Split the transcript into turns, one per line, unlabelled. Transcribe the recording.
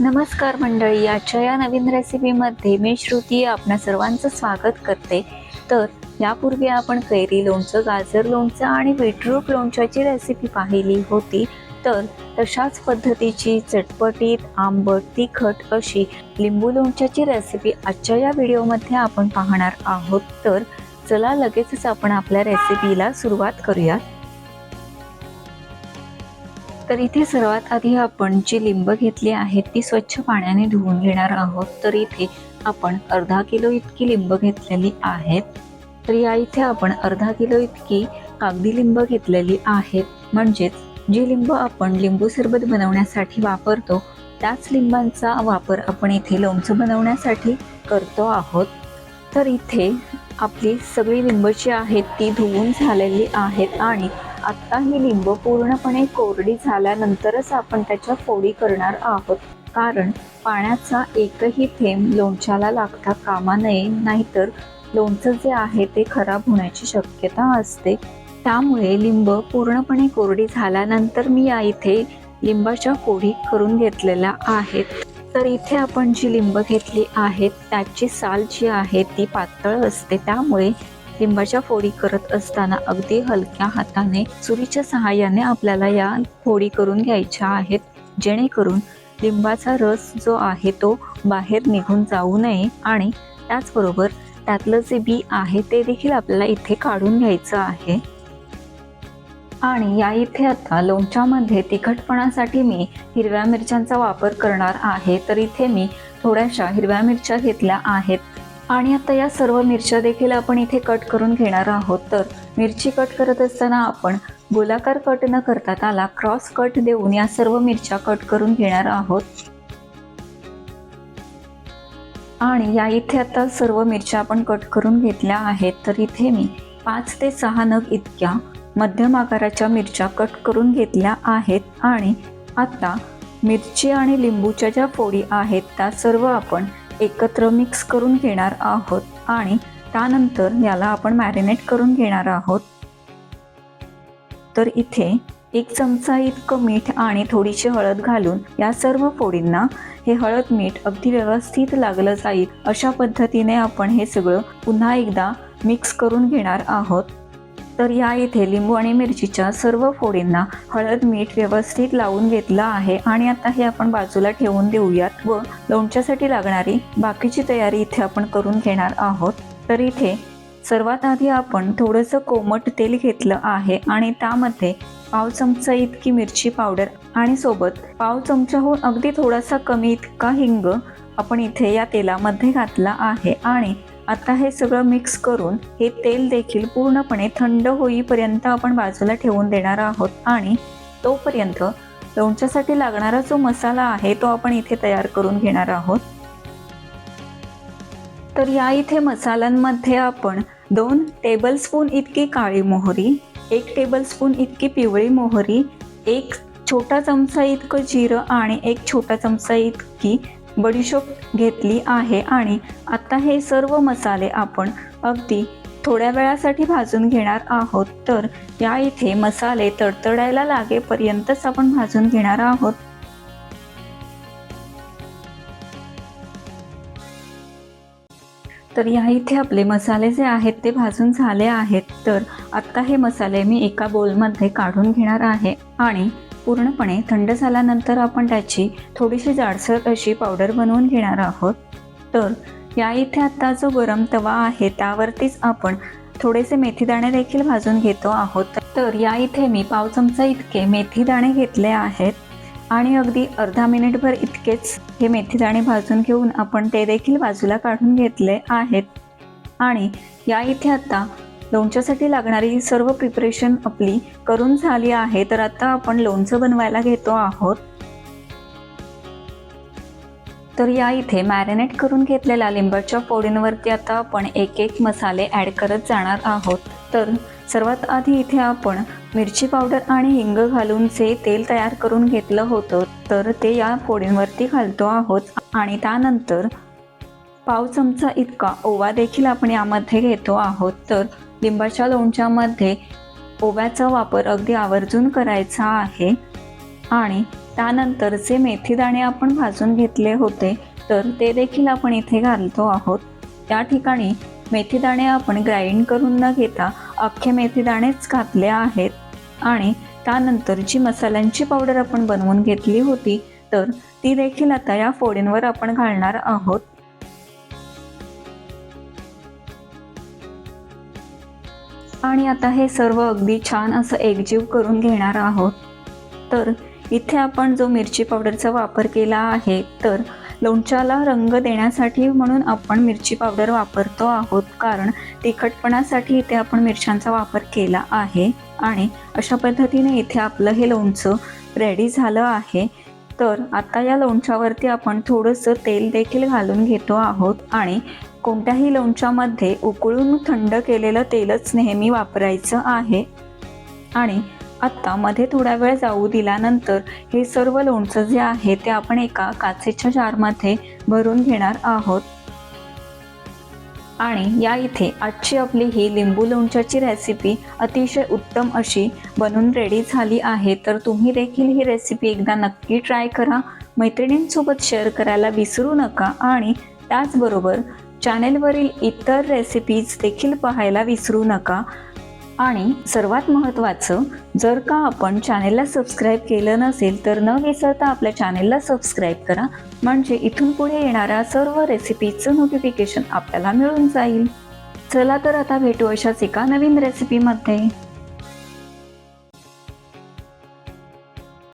नमस्कार मंडळी आजच्या या नवीन रेसिपीमध्ये मी श्रुती आपणा सर्वांचं स्वागत करते. तर यापूर्वी आपण कैरी लोणचं गाजर लोणचं आणि बीटरूट लोणच्याची रेसिपी पाहिली होती. तर तशाच पद्धतीची चटपटीत आंबट तिखट अशी लिंबू लोणच्याची रेसिपी आजच्या या व्हिडिओमध्ये आपण पाहणार आहोत. तर चला लगेचच आपण आपल्या रेसिपीला सुरुवात करूयात. तर इथे सर्वात आधी आपण जी लिंब घेतली आहेत ती स्वच्छ पाण्याने धुवून घेणार आहोत. तर इथे आपण अर्धा किलो इतकी लिंब घेतलेली आहेत. तर या इथे आपण अर्धा किलो इतकी कागदी लिंब घेतलेली आहेत. म्हणजेच जी लिंब आपण लिंबू सरबत बनवण्यासाठी वापरतो त्याच लिंबांचा वापर आपण इथे लोणचं बनवण्यासाठी करतो आहोत. तर इथे आपली सगळी लिंब जी आहेत ती धुवून झालेली आहेत आणि आत्ता ही लिंब पूर्णपणे कोरडी झाल्यानंतरच आपण त्याच्या फोडी करणार आहोत. कारण पाण्याचा एकही थेंब लोणच्याला लागता कामा नये नाहीतर लोणचं जे आहे ते खराब होण्याची शक्यता असते. त्यामुळे लिंब पूर्णपणे कोरडी झाल्यानंतर मी या इथे लिंबाच्या फोडी करून घेतलेल्या आहेत. तर इथे आपण जी लिंब घेतली आहेत त्याची साल जी आहे ती पातळ असते. त्यामुळे लिंबाच्या फोडी करत असताना अगदी हलक्या हाताने सुरीच्या सहाय्याने आपल्याला या फोडी करून घ्यायच्या आहेत. जेणेकरून लिंबाचा रस जो आहे तो बाहेर निघून जाऊ नये आणि त्याचबरोबर त्यातलं जे बी आहे ते देखील आपल्याला इथे काढून घ्यायचं आहे. आणि या इथे आता लोणच्यामध्ये तिखटपणासाठी मी हिरव्या मिरच्यांचा वापर करणार आहे. तर इथे मी थोड्याशा हिरव्या मिरच्या घेतल्या आहेत. आणि आता या सर्व मिरच्या देखील आपण इथे कट करून घेणार आहोत. तर मिरची कट करत असताना आपण गोलाकार कट न करता त्याला क्रॉस कट देऊन या सर्व मिरच्या कट करून घेणार आहोत. आणि या इथे आता सर्व मिरच्या आपण कट करून घेतल्या आहेत. तर इथे मी पाच ते सहा नग इतक्या मध्यम आकाराच्या मिरच्या कट करून घेतल्या आहेत. आणि आता मिरची आणि लिंबूच्या ज्या फोडी आहेत त्या सर्व आपण एकत्र मिक्स करून घेणार आहोत आणि त्यानंतर याला आपण मॅरिनेट करून घेणार आहोत. तर इथे एक चमचा इतकं मीठ आणि थोडीशी हळद घालून या सर्व फोडींना हे हळद मीठ अगदी व्यवस्थित लागलं जाईल अशा पद्धतीने आपण हे सगळं पुन्हा एकदा मिक्स करून घेणार आहोत. तर या इथे लिंबू आणि मिरचीच्या सर्व फोडींना हळद मीठ व्यवस्थित लावून घेतलं आहे. आणि आता हे आपण बाजूला ठेवून देऊयात व लोणच्यासाठी लागणारी बाकीची तयारी इथे आपण करून घेणार आहोत. तर इथे सर्वात आधी आपण थोडंसं कोमट तेल घेतलं आहे आणि त्यामध्ये पाव चमचा इतकी मिरची पावडर आणि सोबत पाव चमचाहून अगदी थोडासा कमी इतका हिंग आपण इथे या तेलामध्ये घातला आहे. आणि आता हे सगळं मिक्स करून हे तेल देखील पूर्णपणे थंड होईपर्यंत आपण बाजूला ठेवून देणार आहोत. आणि तोपर्यंत लोणच्यासाठी लागणारा जो मसाला आहे तो आपण इथे तयार करून घेणार आहोत. तर या इथे मसाल्यांमध्ये आपण दोन टेबलस्पून इतकी काळी मोहरी एक टेबलस्पून इतकी पिवळी मोहरी एक छोटा चमचा इतकं जिरं आणि एक छोटा चमचा इतकी बडीशोप घेतली आहे आणि आता हे सर्व मसाले आपण अगदी थोड्या वेळासाठी भाजून घेणार आहोत. तर या इथे मसाले तडतडायला लागेपर्यंतच आपण भाजून घेणार आहोत. तर या इथे आपले मसाले जे आहेत ते भाजून झाले आहेत. तर आत्ता हे मसाले मी एका बोलमध्ये काढून घेणार आहे आणि पूर्णपणे थंड झाल्यानंतर आपण त्याची थोडीशी जाडसर अशी पावडर बनवून घेणार आहोत. तर या इथे आत्ता जो गरम तवा आहे त्यावरतीच आपण थोडेसे मेथीदाणे देखील भाजून घेतो आहोत. तर या इथे मी पाव चमचा इतके मेथीदाणे घेतले आहेत आणि अगदी अर्धा मिनिटभर इतकेच हे मेथीदाणे भाजून घेऊन आपण ते देखील बाजूला काढून घेतले आहेत. आणि या इथे आता लोणच्यासाठी लागणारी सर्व प्रिपरेशन आपली करून झाली आहे तर आता आपण लोणचं बनवायला घेतो आहोत. तर या इथे मॅरिनेट करून घेतलेल्या लिंबाच्या फोडींवरती आता आपण एक एक मसाले ॲड करत जाणार आहोत. तर सर्वात आधी इथे आपण मिरची पावडर आणि हिंग घालून जे तेल तयार करून घेतलं होतं तर ते या फोडींवरती घालतो आहोत. आणि त्यानंतर पाव चमचा इतका ओवा देखील आपण यामध्ये घेतो आहोत. तर लिंबाच्या लोणच्यामध्ये ओव्याचा वापर अगदी आवर्जून करायचा आहे. आणि त्यानंतर जे मेथी दाणे आपण भाजून घेतले होते तर ते देखील आपण इथे घालतो आहोत. त्या ठिकाणी मेथी दाणे आपण ग्राइंड करून न घेता अख्खे मेथी दाणेच घातले आहेत. आणि त्यानंतर जी मसाल्यांची पावडर आपण बनवून घेतली होती तर ती देखील आता या फोडींवर आपण घालणार आहोत. आणि आता हे सर्व अगदी छान असं एकजीव करून घेणार आहोत. तर इथे आपण जो मिरची पावडरचा वापर केला आहे तर लोणच्याला रंग देण्यासाठी म्हणून आपण मिरची पावडर वापरतो आहोत. कारण तिखटपणासाठी इथे आपण मिरच्यांचा वापर केला आहे आणि अशा पद्धतीने इथे आपलं हे लोणचं रेडी झालं आहे. तर आता या लोणच्यावरती आपण थोडंसं तेल देखील घालून घेतो आहोत आणि कोणत्याही लोणच्यामध्ये उकळून थंड केलेलं तेलच नेहमी वापरायचं आहे. आणि आत्ता मध्ये थोडा वेळ जाऊ दिल्यानंतर हे सर्व लोणचं जे आहे ते आपण एका काचेच्या जारमध्ये भरून घेणार आहोत. आणि या इथे आजची आपली ही लिंबू लोणच्याची रेसिपी अतिशय उत्तम अशी बनून रेडी झाली आहे. तर तुम्ही देखील ही रेसिपी एकदा नक्की ट्राय करा. मैत्रिणींसोबत शेअर करायला विसरू नका. आणि त्याचबरोबर चॅनेलवरील इतर रेसिपीज देखील पाहायला विसरू नका. आणि सर्वात महत्त्वाचं जर का आपण चॅनेलला सबस्क्राईब केलं नसेल तर न विसरता आपल्या चॅनेलला सबस्क्राईब करा. म्हणजे इथून पुढे येणाऱ्या सर्व रेसिपीजचं नोटिफिकेशन आपल्याला मिळून जाईल. चला तर आता भेटू अशाच एका नवीन रेसिपीमध्ये